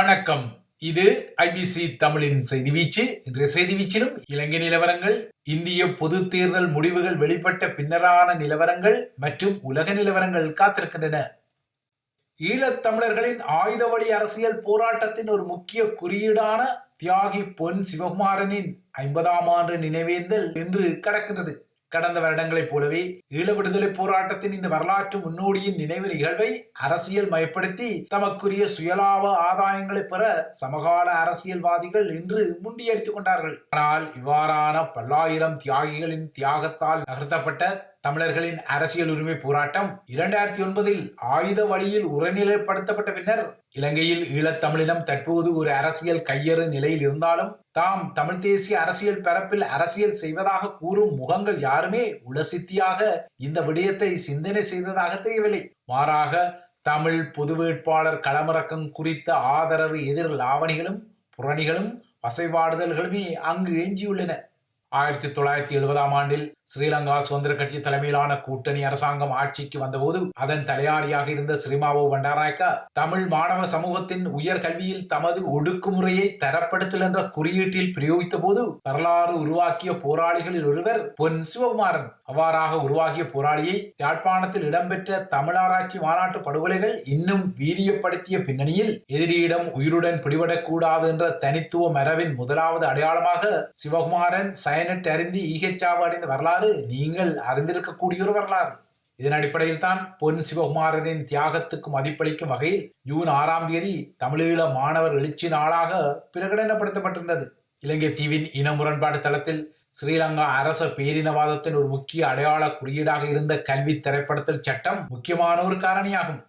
வணக்கம். இது ஐபிசி தமிழின் செய்தி வீச்சு. இன்றைய செய்தி வீச்சிலும் இலங்கை நிலவரங்கள் இந்திய பொது தேர்தல் முடிவுகள் வெளிப்பட்ட பின்னரான நிலவரங்கள் மற்றும் உலக நிலவரங்கள் காத்திருக்கின்றன. ஈழத்தமிழர்களின் ஆயுத வழி அரசியல் போராட்டத்தின் ஒரு முக்கிய குறியீடான தியாகி பொன் சிவகுமாரனின் ஐம்பதாம் ஆண்டு நினைவேந்தல் என்று கடக்கின்றது. கடந்த வருடங்களைப் போலவே ஈழ விடுதலை போராட்டத்தின் இந்த வரலாற்று முன்னோடியின் நினைவு நிகழ்வை அரசியல் மயப்படுத்தி தமக்குரிய சுயலாப ஆதாயங்களை பெற சமகால அரசியல்வாதிகள் இன்று முண்டியடித்துக் கொண்டார்கள். ஆனால் இவ்வாறான பல்லாயிரம் தியாகிகளின் தியாகத்தால் நகர்த்தப்பட்ட தமிழர்களின் அரசியல் உரிமை போராட்டம் இரண்டாயிரத்தி ஒன்பதில் ஆயுத வழியில் உரநிலைப்படுத்தப்பட்ட பின்னர் இலங்கையில் ஈழத்தமிழினம் தற்போது ஒரு அரசியல் கையறு நிலையில் இருந்தாலும் தாம் தமிழ் தேசிய அரசியல் பரப்பில் அரசியல் செய்வதாக கூறும் முகங்கள் யாருமே உலசித்தியாக இந்த விடயத்தை சிந்தனை செய்ததாக தெரியவில்லை. மாறாக தமிழ் பொது வேட்பாளர் களமிறக்கம் குறித்த ஆதரவு எதிர் லாவணிகளும் புறணிகளும் வசைபாடுதல்களுமே அங்கு எஞ்சியுள்ளன ஆயிரத்தி தொள்ளாயிரத்தி எழுபதாம் ஆண்டில் ஸ்ரீலங்கா சுதந்திர கட்சி தலைமையிலான கூட்டணி அரசாங்கம் ஆட்சிக்கு வந்தபோது அதன் தலையாரியாக இருந்த ஸ்ரீமாவோ பண்டாராய்க்கா தமிழ் மாணவ சமூகத்தின் உயர் கல்வியில் தமது ஒடுக்குமுறையை தரப்படுத்தல் என்ற குறியீட்டில் பிரயோகித்த போது வரலாறு உருவாக்கிய போராளிகளில் ஒருவர் பொன் சிவகுமாரன். அவ்வாறாக உருவாகிய போராளியை யாழ்ப்பாணத்தில் இடம்பெற்ற தமிழாராய்ச்சி மாநாட்டு படுகொலைகள் இன்னும் வீரியப்படுத்திய பின்னணியில் எதிரியிடம் உயிருடன் பிடிபடக்கூடாது என்ற தனித்துவ மரபின் முதலாவது அடையாளமாக சிவகுமாரன் பயனற்று அறிந்து ஈகச்சாவு அடைந்த வரலாறு நீங்கள் அறிந்திருக்கக்கூடிய ஒரு வரலாறு. இதன் அடிப்படையில் தான் பொன் சிவகுமாரனின் தியாகத்துக்கு மதிப்பளிக்கும் வகையில் ஜூன் ஆறாம் தேதி தமிழீழ மாணவர் எழுச்சி நாளாக பிரகடனப்படுத்தப்பட்டிருந்தது. இலங்கை தீவின் இன முரண்பாடு தளத்தில் ஸ்ரீலங்கா அரச பேரினவாதத்தின் ஒரு முக்கிய அடையாள குறியீடாக இருந்த கல்வி திரைப்படத்தில் சட்டம் முக்கியமான ஒரு காரணியாகும்.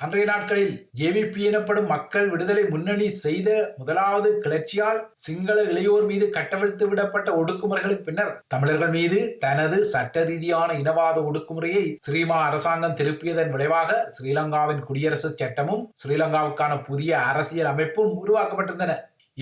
அன்றைய நாட்களில் ஜேவிபி எனப்படும் மக்கள் விடுதலை முன்னணி செய்த முதலாவது கிளர்ச்சியால் சிங்கள இளையோர் மீது கட்டவிழ்த்து விடப்பட்ட ஒடுக்குமுறைகளுக்கு பின்னர் தமிழர்கள் மீது தனது சட்ட ரீதியான இனவாத ஒடுக்குமுறையை ஸ்ரீமா அரசாங்கம் திருப்பியதன் விளைவாக ஸ்ரீலங்காவின் குடியரசு சட்டமும் ஸ்ரீலங்காவுக்கான புதிய அரசியல் அமைப்பும் உருவாக்கப்பட்டிருந்தன.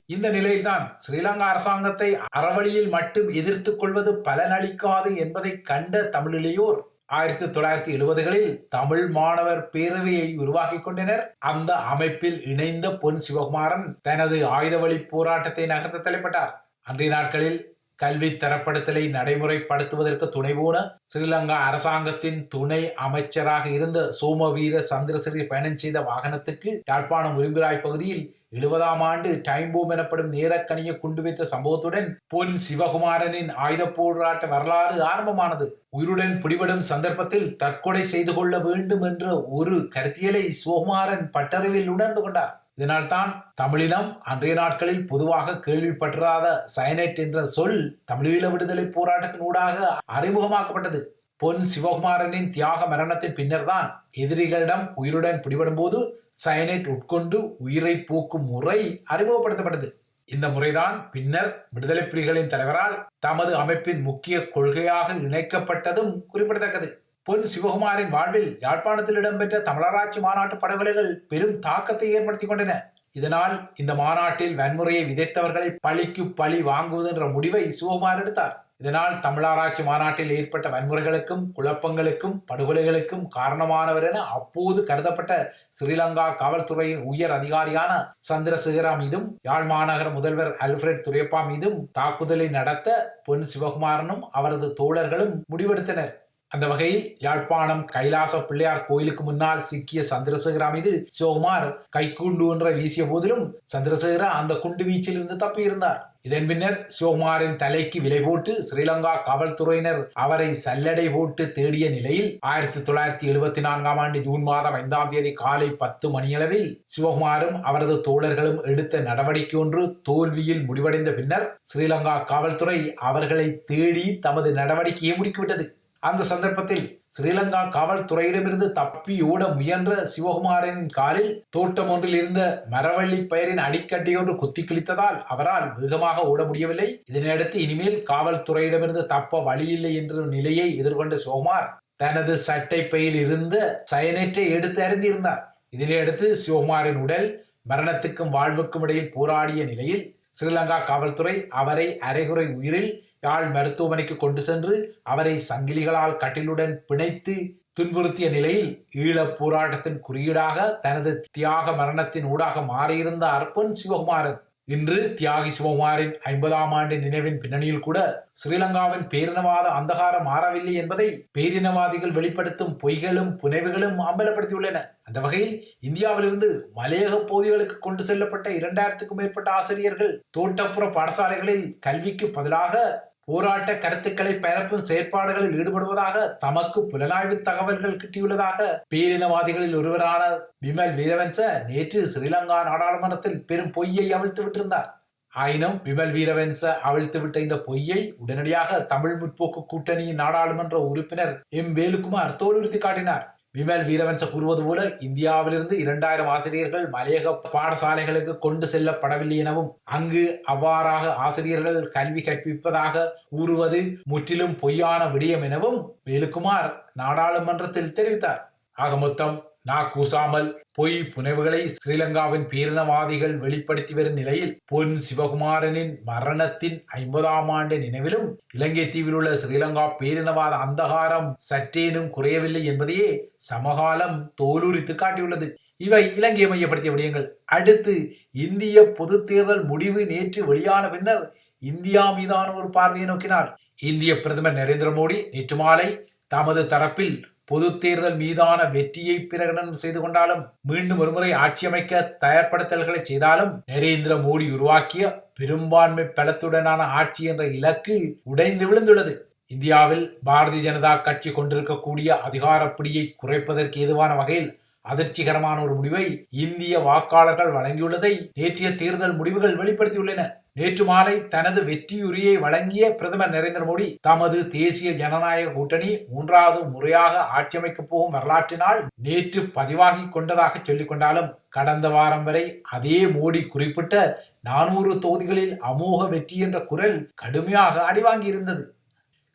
இந்த நிலையில்தான் ஸ்ரீலங்கா அரசாங்கத்தை அறவழியில் மட்டும் எதிர்த்துக் கொள்வது பலனளிக்காது என்பதை கண்ட தமிழிலேயோர் ஆயிரத்தி தொள்ளாயிரத்தி எழுபதுகளில் தமிழ் மாணவர் பேரவையை உருவாக்கி கொண்டனர். அந்த அமைப்பில் இணைந்த பொன் சிவகுமாரன் தனது ஆயுத வழி போராட்டத்தை நகர்த்த தலைப்பட்டார். அன்றைய நாட்களில் கல்வி தரப்படுத்தலை நடைமுறைப்படுத்துவதற்கு துணைபோன ஸ்ரீலங்கா அரசாங்கத்தின் துணை அமைச்சராக இருந்த சோமவீர சந்திரசிறி பயணம் செய்த வாகனத்துக்கு யாழ்ப்பாணம் உரிம்பிராய் பகுதியில் எழுபதாம் ஆண்டு டைம் பூம் எனப்படும் நேரக்கணியை குண்டு வைத்த சம்பவத்துடன் பொன் சிவகுமாரனின் ஆயுத போராட்ட வரலாறு ஆரம்பமானது. உயிருடன் பிடிபடும் சந்தர்ப்பத்தில் தற்கொலை செய்து கொள்ள வேண்டும் என்ற ஒரு கருத்தியலை சிவகுமாரன் பட்டறிவில் உணர்ந்து கொண்டார். இதனால்தான் தமிழினம் அன்றைய நாட்களில் பொதுவாக கேள்விப்பற்றாத சயனைட் என்ற சொல் தமிழீழ விடுதலை போராட்டத்தின் ஊடாக அறிமுகமாக்கப்பட்டது. பொன் சிவகுமாரனின் தியாக மரணத்தின் பின்னர்தான் எதிரிகளிடம் உயிருடன் பிடிபடும் போது சயனைட் உட்கொண்டு உயிரை போக்கும் முறை அறிமுகப்படுத்தப்பட்டது. இந்த முறைதான் பின்னர் விடுதலை புலிகளின் தலைவரால் தமது அமைப்பின் முக்கிய கொள்கையாக இணைக்கப்பட்டதும் குறிப்பிடத்தக்கது. பொன் சிவகுமாரின் வாழ்வில் யாழ்ப்பாணத்தில் இடம்பெற்ற தமிழராட்சி மாநாட்டு படுகொலைகள் பெரும் தாக்கத்தை ஏற்படுத்தி கொண்டன. இதனால் இந்த மாநாட்டில் வன்முறையை விதைத்தவர்களை பழிக்கு பழி வாங்குவது என்ற முடிவை சிவகுமார் எடுத்தார். இதனால் தமிழாராய்ச்சி மாநாட்டில் ஏற்பட்ட வன்முறைகளுக்கும் குழப்பங்களுக்கும் படுகொலைகளுக்கும் காரணமானவர் என அப்போது கருதப்பட்ட ஸ்ரீலங்கா காவல்துறையின் உயர் அதிகாரியான சந்திரசேகரா மீதும் யாழ் மாநகர முதல்வர் அல்ஃபிரட் துரையப்பா மீதும் தாக்குதலை நடத்த பொன் சிவகுமாரனும் அவரது தோழர்களும் முடிவெடுத்தனர். அந்த வகையில் யாழ்ப்பாணம் கைலாச பிள்ளையார் கோயிலுக்கு முன்னால் சிக்கிய சந்திரசேகரா மீது சிவகுமார் கைக்குண்டு ஒன்றை வீசிய போதிலும் சந்திரசேகரா அந்த குண்டு வீச்சிலிருந்து தப்பியிருந்தார். இதன் பின்னர் சிவகுமாரின் தலைக்கு விலை போட்டு ஸ்ரீலங்கா காவல்துறையினர் அவரை சல்லடை போட்டு தேடிய நிலையில் ஆயிரத்தி தொள்ளாயிரத்தி எழுபத்தி நான்காம் ஆண்டு ஜூன் மாதம் ஐந்தாம் தேதி காலை பத்து மணியளவில் சிவகுமாரும் அவரது தோழர்களும் எடுத்த நடவடிக்கை ஒன்று தோல்வியில் முடிவடைந்த பின்னர் ஸ்ரீலங்கா காவல்துறை அவர்களை தேடி தமது நடவடிக்கையை முடுக்கிவிட்டது. அந்த சந்தர்ப்பத்தில் ஸ்ரீலங்கா காவல்துறையிடமிருந்து தப்பி ஓட முயன்ற சிவகுமாரனின் காலில் தோட்டம் ஒன்றில் இருந்த மரவள்ளி பெயரின் அடிக்கட்டையொன்று குத்தி கிழித்ததால் அவரால் வேகமாக ஓட முடியவில்லை. இதனையடுத்து இனிமேல் காவல்துறையிடமிருந்து தப்ப வழியில்லை என்ற நிலையை எதிர்கொண்ட சிவகுமார் தனது சட்டை பையில் இருந்த சயனேற்றை எடுத்து அறிந்திருந்தார் இதனையடுத்து சிவகுமாரின் உடல் மரணத்துக்கும் வாழ்வுக்கும் இடையில் போராடிய நிலையில் ஸ்ரீலங்கா காவல்துறை அவரை அரைகுறை உயிரில் யாழ் மருத்துவமனைக்கு கொண்டு சென்று அவரை சங்கிலிகளால் கட்டிலுடன் பிணைத்து துன்புறுத்திய நிலையில் ஈழப் போராட்டத்தின் குறியீடாக தனது தியாக மரணத்தின் ஊடாக மாறியிருந்த அர்ப்பன் சிவகுமாரன் இன்று தியாகி சிவகுமாரின் ஐம்பதாம் ஆண்டு நினைவின் பின்னணியில் கூட ஸ்ரீலங்காவின் பேரினவாத அந்தகாரம் மாறவில்லை என்பதை பேரினவாதிகள் வெளிப்படுத்தும் பொய்களும் புனைவுகளும் அம்பலப்படுத்தியுள்ளன. அந்த வகையில் இந்தியாவிலிருந்து மலையக பகுதிகளுக்கு கொண்டு செல்லப்பட்ட இரண்டாயிரத்துக்கும் மேற்பட்ட ஆசிரியர்கள் தோட்டப்புற பாடசாலைகளில் கல்விக்கு பதிலாக போராட்ட கருத்துக்களை பரப்பும் செயற்பாடுகளில் ஈடுபடுவதாக தமக்கு புலனாய்வு தகவல்கள் கிட்டியுள்ளதாக பேரினவாதிகளில் ஒருவரான விமல் வீரவன்ச நேற்று ஸ்ரீலங்கா நாடாளுமன்றத்தில் பெரும் பொய்யை அவிழ்த்து விட்டிருந்தார். ஆயினும் விமல் வீரவன்ச அவிழ்த்துவிட்ட இந்த பொய்யை உடனடியாக தமிழ் முற்போக்கு கூட்டணியின் நாடாளுமன்ற உறுப்பினர் எம் வேலுக்குமார் தோலுறுத்தி காட்டினார். விமல் வீரவன்ச கூறுவது போல இந்தியாவிலிருந்து இரண்டாயிரம் ஆசிரியர்கள் மலையக பாடசாலைகளுக்கு கொண்டு செல்லப்படவில்லை எனவும் அங்கு அவ்வாறாக ஆசிரியர்கள் கல்வி கற்பிப்பதாக கூறுவது முற்றிலும் பொய்யான விடயம் எனவும் வேலுக்குமார் நாடாளுமன்றத்தில் தெரிவித்தார். ஆக மொத்தம் நா கூசாமல் பொய் புனைவுகளை ஸ்ரீலங்காவின் பேரினவாதிகள் வெளிப்படுத்தி வரும் நிலையில் பொன் சிவகுமாரனின் மரணத்தின் ஐம்பதாம் ஆண்டு நினைவிலும் இலங்கை தீவில் உள்ள ஸ்ரீலங்கா பேரினவாத அந்தகாரம் சற்றேனும் குறையவில்லை என்பதையே சமகாலம் தோலுரித்து காட்டியுள்ளது. இவை இலங்கையை மையப்படுத்திய விடயங்கள். அடுத்து இந்திய பொது தேர்தல் முடிவு நேற்று வெளியான பின்னர் இந்தியா மீதான ஒரு பார்வையை நோக்கினார். இந்திய பிரதமர் நரேந்திர மோடி நேற்று மாலை தமது தரப்பில் பொது தேர்தல் மீதான வெற்றியை பிரகடனம் செய்து கொண்டாலும் மீண்டும் ஒருமுறை ஆட்சி அமைக்க தயார்படுத்தல்களை செய்தாலும் நரேந்திர மோடி உருவாக்கிய பெரும்பான்மை பலத்துடனான ஆட்சி என்ற இலக்கு உடைந்து விழுந்துள்ளது. இந்தியாவில் பாரதிய ஜனதா கட்சி கொண்டிருக்கக்கூடிய அதிகாரப்பிடியை குறைப்பதற்கு ஏதுவான வகையில் அதிர்ச்சிகரமான ஒரு முடிவை இந்திய வாக்காளர்கள் வழங்கியுள்ளதை நேற்றைய தேர்தல் முடிவுகள் வெளிப்படுத்தியுள்ளன. நேற்று மாலை தனது வெற்றியுரியை வழங்கிய பிரதமர் நரேந்திர மோடி தமது தேசிய ஜனநாயக கூட்டணி மூன்றாவது முறையாக ஆட்சி அமைக்கப் போகும் வரலாற்றினால் நேற்று பதிவாகி கொண்டதாக சொல்லிக் கொண்டாலும் கடந்த வாரம் வரை அதே மோடி குறிப்பிட்ட நானூறு தொகுதிகளில் அமோக வெற்றி என்ற குரல் கடுமையாக அடிவாங்கியிருந்தது.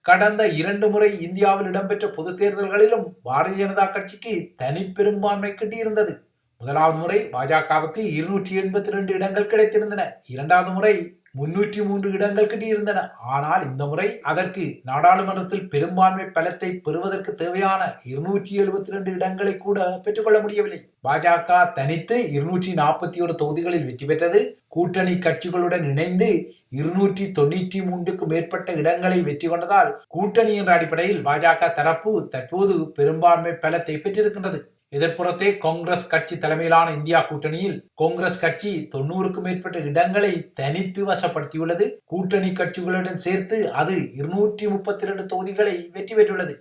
கடந்த இரண்டு முறை இந்தியாவில் இடம்பெற்ற பொது தேர்தல்களிலும் பாரதிய ஜனதா கட்சிக்கு தனி பெரும்பான்மை கிட்டியிருந்தது. முதலாவது முறை பாஜகவுக்கு இருநூற்றி எண்பத்தி ரெண்டு இடங்கள் கிடைத்திருந்தன. இரண்டாவது முறை முன்னூற்றி மூன்று இடங்கள் கிட்டியிருந்தன. ஆனால் இந்த முறை அதற்கு நாடாளுமன்றத்தில் பெரும்பான்மை பலத்தை பெறுவதற்கு தேவையான இருநூற்றி எழுபத்தி ரெண்டு இடங்களை கூட பெற்றுக்கொள்ள முடியவில்லை. பாஜக தனித்து இருநூற்றி நாற்பத்தி ஒரு தொகுதிகளில் வெற்றி பெற்றது. கூட்டணி கட்சிகளுடன் இணைந்து இருநூற்றி தொண்ணூற்றி மூன்றுக்கு மேற்பட்ட இடங்களை வெற்றி கொண்டதால் கூட்டணி என்ற அடிப்படையில் பாஜக தரப்பு தற்போது பெரும்பான்மை பலத்தை பெற்றிருக்கின்றது. எதிர்ப்புறத்தே காங்கிரஸ் கட்சி தலைமையிலான இந்தியா கூட்டணியில் காங்கிரஸ் கட்சி தொண்ணூறுக்கும் மேற்பட்ட இடங்களை தனித்து வசப்படுத்தியுள்ளது. கூட்டணி கட்சிகளுடன் சேர்த்து அது இருநூற்றி முப்பத்தி இரண்டு தொகுதிகளை வெற்றி பெற்றுள்ளது.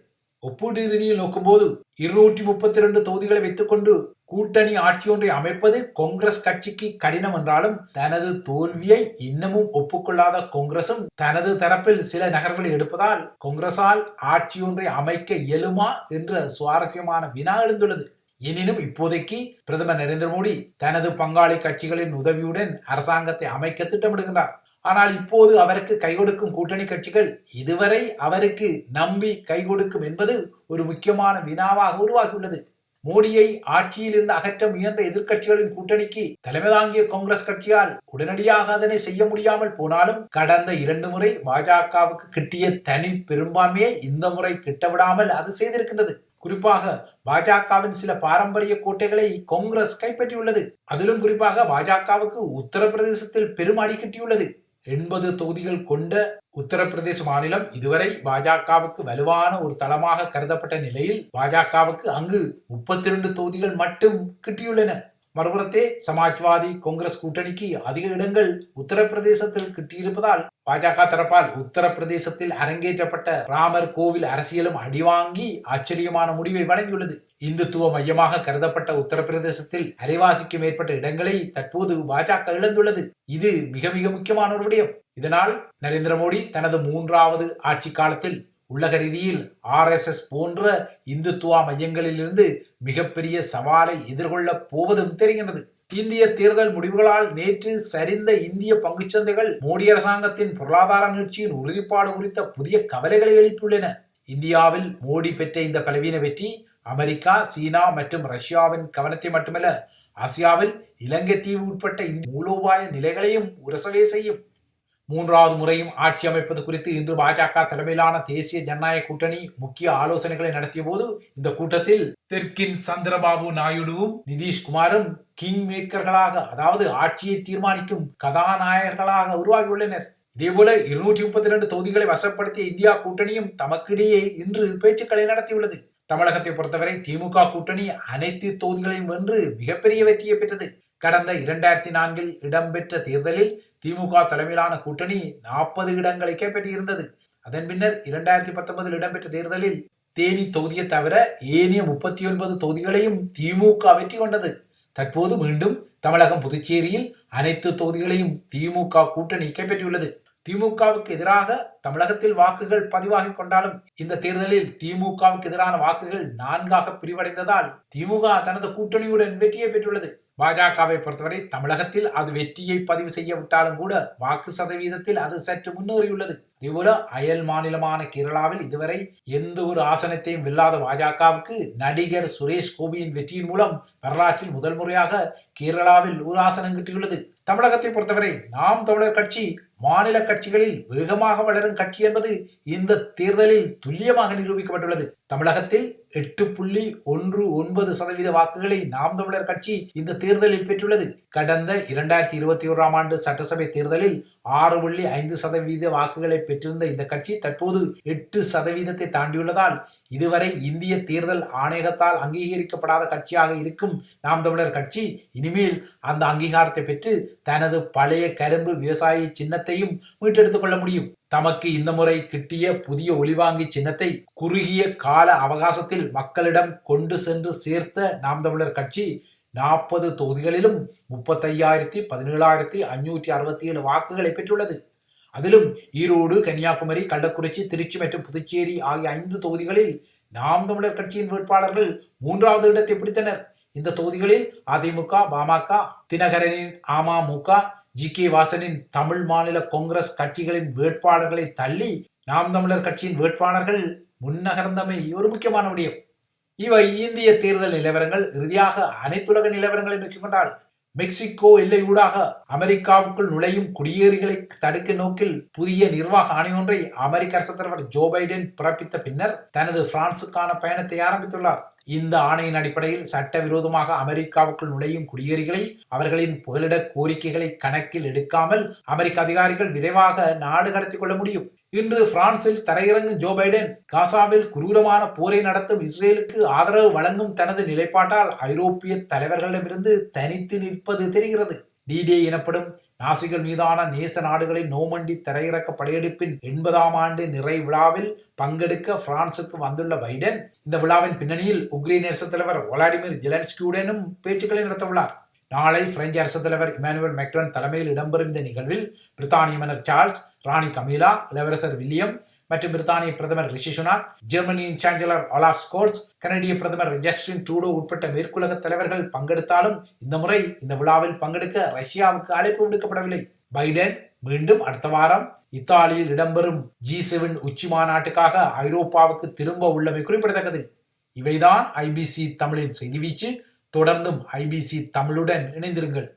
ஒப்பீட்டு ரீதியில் நோக்கும்போது இருநூற்றி முப்பத்தி இரண்டு தொகுதிகளை வைத்துக்கொண்டு கூட்டணி ஆட்சி ஒன்றை அமைப்பது காங்கிரஸ் கட்சிக்கு கடினம் என்றாலும் தனது தோல்வியை இன்னமும் ஒப்புக்கொள்ளாத காங்கிரசும் தனது தரப்பில் சில நகர்களை எடுப்பதால் காங்கிரசால் ஆட்சி ஒன்றை அமைக்க இயலுமா என்ற சுவாரஸ்யமான வினா எழுந்துள்ளது. எனினும் இப்போதைக்கு பிரதமர் நரேந்திர மோடி தனது பங்காளி கட்சிகளின் உதவியுடன் அரசாங்கத்தை அமைக்க திட்டமிடுகின்றார். ஆனால் இப்போது அவருக்கு கை கொடுக்கும் கூட்டணி கட்சிகள் இதுவரை அவருக்கு நம்பி கை கொடுக்கும் என்பது ஒரு முக்கியமான வினாவாக உருவாகியுள்ளது. மோடியை ஆட்சியில் இருந்து அகற்ற முயன்ற எதிர்க்கட்சிகளின் கூட்டணிக்கு தலைமை தாங்கிய காங்கிரஸ் கட்சியால் உடனடியாக அதனை செய்ய முடியாமல் போனாலும் கடந்த இரண்டு முறை பாஜகவுக்கு கிட்டிய தனி பெரும்பான்மையை இந்த முறை கிட்டவிடாமல் அது செய்திருக்கின்றது. குறிப்பாக பாஜகவின் சில பாரம்பரிய கோட்டைகளை காங்கிரஸ் கைப்பற்றியுள்ளது. அதிலும் குறிப்பாக பாஜகவுக்கு உத்தரப்பிரதேசத்தில் பெரும் அடி கட்டியுள்ளது. எண்பது தொகுதிகள் கொண்ட உத்தரப்பிரதேச மாநிலம் இதுவரை பாஜகவுக்கு வலுவான ஒரு தளமாக கருதப்பட்ட நிலையில் பாஜகவுக்கு அங்கு முப்பத்தி இரண்டு தொகுதிகள் மட்டும் கிட்டியுள்ளன. மறுபுறத்தே சமாஜ்வாதி காங்கிரஸ் கூட்டணிக்கு அதிக இடங்கள் உத்தரப்பிரதேசத்தில் கிட்டியிருப்பதால் பாஜக தரப்பால் உத்தரப்பிரதேசத்தில் அரங்கேற்றப்பட்ட ராமர் கோவில் அரசியலும் அடிவாங்கி ஆச்சரியமான முடிவை வழங்கியுள்ளது. இந்துத்துவ மையமாக கருதப்பட்ட உத்தரப்பிரதேசத்தில் அரைவாசிக்கு மேற்பட்ட இடங்களை தற்போது பாஜக இழந்துள்ளது. இது மிக மிக முக்கியமான ஒரு விடயம். இதனால் நரேந்திர மோடி தனது மூன்றாவது ஆட்சி காலத்தில் உலக ரீதியில் ஆர்எஸ்எஸ் போன்ற இந்துத்துவ மையங்களிலிருந்து மிகப்பெரிய சவாலை எதிர்கொள்ளப் போவதும் தெரிகின்றது. இந்திய தேர்தல் முடிவுகளால் நேற்று சரிந்த இந்திய பங்குச்சந்தைகள் மோடி அரசாங்கத்தின் பொருளாதார நீட்சியின் உறுதிப்பாடு குறித்த புதிய கவலைகளை எழுப்பியுள்ளன. இந்தியாவில் மோடி பெற்ற இந்த பலவீன வெற்றி அமெரிக்கா சீனா மற்றும் ரஷ்யாவின் கவனத்தை மட்டுமல்ல ஆசியாவில் இலங்கை தீவு உட்பட்ட இந்த மூலோபாய நிலைகளையும் உரசவே செய்யும். மூன்றாவது முறையும் ஆட்சி அமைப்பது குறித்து இன்று பாஜக தலைமையிலான தேசிய ஜனநாயக கூட்டணி முக்கிய ஆலோசனைகளை நடத்திய போது இந்த கூட்டத்தில் தெற்கின் சந்திரபாபு நாயுடுவும் நிதிஷ்குமாரும் கிங் மேக்கர்களாக அதாவது ஆட்சியை தீர்மானிக்கும் கதாநாயகர்களாக உருவாகியுள்ளனர். இதேபோல இருநூற்றி முப்பத்தி ரெண்டு தொகுதிகளை வசப்படுத்திய இந்தியா கூட்டணியும் தமக்கிடையே இன்று பேச்சுக்களை நடத்தியுள்ளது. தமிழகத்தை பொறுத்தவரை திமுக கூட்டணி அனைத்து தொகுதிகளையும் வென்று மிகப்பெரிய வெற்றியை பெற்றது. கடந்த இரண்டாயிரத்தி நான்கில் இடம்பெற்ற தேர்தலில் திமுக தலைமையிலான கூட்டணி நாற்பது இடங்களுக்கே பெற்றிருந்தது அதன் பின்னர் இரண்டாயிரத்தி பத்தொன்பதில் இடம்பெற்ற தேர்தலில் தேனி தொகுதியை தவிர ஏனைய முப்பத்தி ஒன்பது தொகுதிகளையும் திமுக வெற்றி கொண்டது. தற்போது மீண்டும் தமிழகம் புதுச்சேரியில் அனைத்து தொகுதிகளையும் திமுக கூட்டணி கைப்பற்றியுள்ளது. திமுகவுக்கு எதிராக தமிழகத்தில் வாக்குகள் பதிவாகி கொண்டாலும் இந்த தேர்தலில் திமுகவுக்கு எதிரான வாக்குகள் நான்காக பிரிவடைந்ததால் திமுக தனது கூட்டணியுடன் வெற்றியை பெற்றுள்ளது. பாஜகவை பொறுத்தவரை தமிழகத்தில் அது வெற்றியை பதிவு செய்ய விட்டாலும் கூட வாக்கு சதவீதத்தில் அது சற்று முன்னேறியுள்ளது. இதேபோல அயல் மாநிலமான கேரளாவில் இதுவரை எந்த ஒரு ஆசனத்தையும் வெல்லாத பாஜகவுக்கு நடிகர் சுரேஷ் கோபியின் வெற்றியின் மூலம் வரலாற்றில் முதல் முறையாக கேரளாவில் ஒரு ஆசனம் கிட்டியுள்ளது. தமிழகத்தை பொறுத்தவரை நாம் தமிழர் கட்சி மாநில கட்சிகளில் வேகமாக வளரும் கட்சி என்பது இந்த தேர்தலில் துல்லியமாக நிரூபிக்கப்பட்டுள்ளது. தமிழகத்தில் எட்டு புள்ளி ஒன்று ஒன்பது சதவீத வாக்குகளை நாம் தமிழர் கட்சி இந்த தேர்தலில் பெற்றுள்ளது. கடந்த இரண்டாயிரத்தி இருபத்தி ஓராம் ஆண்டு சட்டசபை தேர்தலில் ஆறு புள்ளி ஐந்து சதவீத வாக்குகளை பெற்றிருந்த இந்த கட்சி தற்போது எட்டு சதவீதத்தை தாண்டியுள்ளதால் இதுவரை இந்திய தேர்தல் ஆணையகத்தால் அங்கீகரிக்கப்படாத கட்சியாக இருக்கும் நாம் தமிழர் கட்சி இனிமேல் அந்த அங்கீகாரத்தை பெற்று தனது பழைய கரும்பு விவசாய சின்னத்தையும் மீட்டெடுத்துக் கொள்ள முடியும். தமக்கு இந்த முறை கிட்டிய புதிய ஒலிவாங்கி சின்னத்தை குறுகிய கால அவகாசத்தில் மக்களிடம் கொண்டு சென்று சேர்த்த நாம் தமிழர் கட்சி நாற்பது தொகுதிகளிலும் முப்பத்தையாயிரத்தி பதினேழாயிரத்தி ஐநூற்றி அறுபத்தி ஏழு வாக்குகளை பெற்றுள்ளது. அதிலும் ஈரோடு கன்னியாகுமரி கள்ளக்குறிச்சி திருச்சி மற்றும் புதுச்சேரி ஆகிய ஐந்து தொகுதிகளில் நாம் தமிழர் கட்சியின் வேட்பாளர்கள் மூன்றாவது இடத்தை பிடித்தனர். இந்த தொகுதிகளில் அதிமுக பாமக தினகரனின் அமமுக ஜி கே வாசனின் தமிழ் மாநில காங்கிரஸ் கட்சிகளின் வேட்பாளர்களை தள்ளி நாம் தமிழர் கட்சியின் வேட்பாளர்கள் முன்னகர்ந்தமை ஒரு முக்கியமான விடயம். இவை இந்திய தேர்தல் நிலவரங்கள் இறுதியாக அனைத்துலக நிலவரங்களை நோக்கிக்கொண்டால் மெக்சிகோ எல்லை ஊடாக அமெரிக்காவுக்குள் நுழையும் குடியேறிகளை தடுக்க நோக்கில் புதிய நிர்வாக ஆணை ஒன்றை அமெரிக்க அரசு தலைவர் ஜோ பைடன் பிறப்பித்த பின்னர் தனது பிரான்சுக்கான பயணத்தை ஆரம்பித்துள்ளார். இந்த ஆணையின் அடிப்படையில் சட்டவிரோதமாக அமெரிக்காவுக்குள் நுழையும் குடியேறிகளை அவர்களின் புகலிட கோரிக்கைகளை கணக்கில் எடுக்காமல் அமெரிக்க அதிகாரிகள் விரைவாக நாடு கடத்திக் கொள்ள முடியும். இன்று பிரான்சில் தரையிறங்கும் ஜோ பைடன் காசாவில் குரூரமான போரை நடத்தும் இஸ்ரேலுக்கு ஆதரவு வழங்கும் தனது நிலைப்பாட்டால் ஐரோப்பிய தலைவர்களிடமிருந்து தனித்து நிற்பது தெரிகிறது. டிடே எனப்படும் நாசிகள் மீதான நேச நாடுகளின் நோமண்டி தரையிறக்க படையெடுப்பின் எண்பதாம் ஆண்டு நிறை விழாவில் பங்கெடுக்க பிரான்சுக்கு வந்துள்ள பைடன் இந்த விழாவின் பின்னணியில் உக்ரைன் அரசு தலைவர் விளாடிமிர் ஜெலன்ஸ்கியுடனும் பேச்சுக்களை நடத்தவுள்ளார். நாளை பிரெஞ்சு அரசு தலைவர் இமானுவல் மெக்ரன் தலைமையில் இடம்பெறும் இந்த நிகழ்வில் பிரித்தானிய மன்னர் சார்ல்ஸ் ராணி கமீலா இளவரசர் வில்லியம் மற்றும் பிரித்தானிய பிரதமர் ரிஷி சுனாக் ஜெர்மனியின் சான்சலர் ஒலாஃப் ஸ்கோர்ஸ் கனடிய பிரதமர் ஜஸ்டின் ட்ரூடோ உட்பட்ட மேற்குலக தலைவர்கள் பங்கெடுத்தாலும் இந்த முறை இந்த விழாவில் பங்கெடுக்க ரஷ்யாவுக்கு அழைப்பு விடுக்கப்படவில்லை. பைடன் மீண்டும் அடுத்த வாரம் இத்தாலியில் இடம்பெறும் ஜி செவன் உச்சி மாநாட்டுக்காக ஐரோப்பாவுக்கு திரும்ப உள்ளமை குறிப்பிடத்தக்கது. இவைதான் ஐபிசி தமிழின் செய்தி வீச்சு. தொடர்ந்தும் ஐபிசி தமிழுடன் இணைந்திருங்கள்.